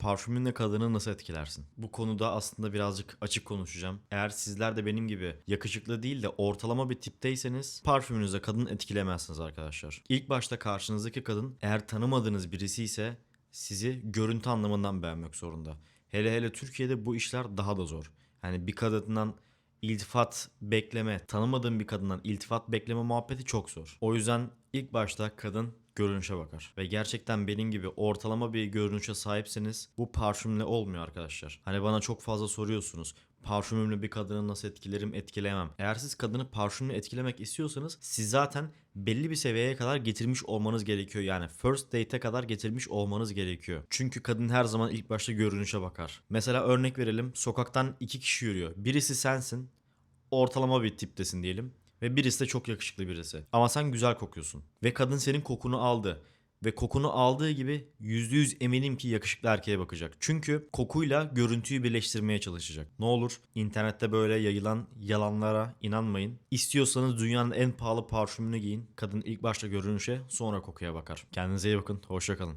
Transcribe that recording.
parfümünle kadını nasıl etkilersin? Bu konuda aslında birazcık açık konuşacağım. Eğer sizler de benim gibi yakışıklı değil de ortalama bir tipteyseniz parfümünüzle kadın etkilemezsiniz arkadaşlar. İlk başta karşınızdaki kadın eğer tanımadığınız birisi ise sizi görüntü anlamından beğenmek zorunda. Hele hele Türkiye'de bu işler daha da zor. Yani bir kadından iltifat bekleme, tanımadığın bir kadından iltifat bekleme muhabbeti çok zor. O yüzden ilk başta kadın görünüşe bakar. Ve gerçekten benim gibi ortalama bir görünüşe sahipseniz bu parfümle olmuyor arkadaşlar. Hani bana çok fazla soruyorsunuz. Parfümümle bir kadını nasıl etkilerim, etkilemem. Eğer siz kadını parfümle etkilemek istiyorsanız siz zaten belli bir seviyeye kadar getirmiş olmanız gerekiyor. Yani first date'e kadar getirmiş olmanız gerekiyor. Çünkü kadın her zaman ilk başta görünüşe bakar. Mesela örnek verelim. Sokaktan iki kişi yürüyor. Birisi sensin. Ortalama bir tiptesin diyelim. Ve birisi de çok yakışıklı birisi. Ama sen güzel kokuyorsun. Ve kadın senin kokunu aldı. Ve kokunu aldığı gibi %100 eminim ki yakışıklı erkeğe bakacak. Çünkü kokuyla görüntüyü birleştirmeye çalışacak. Ne olur internette böyle yayılan yalanlara inanmayın. İstiyorsanız dünyanın en pahalı parfümünü giyin. Kadın ilk başta görünüşe sonra kokuya bakar. Kendinize iyi bakın. Hoşçakalın.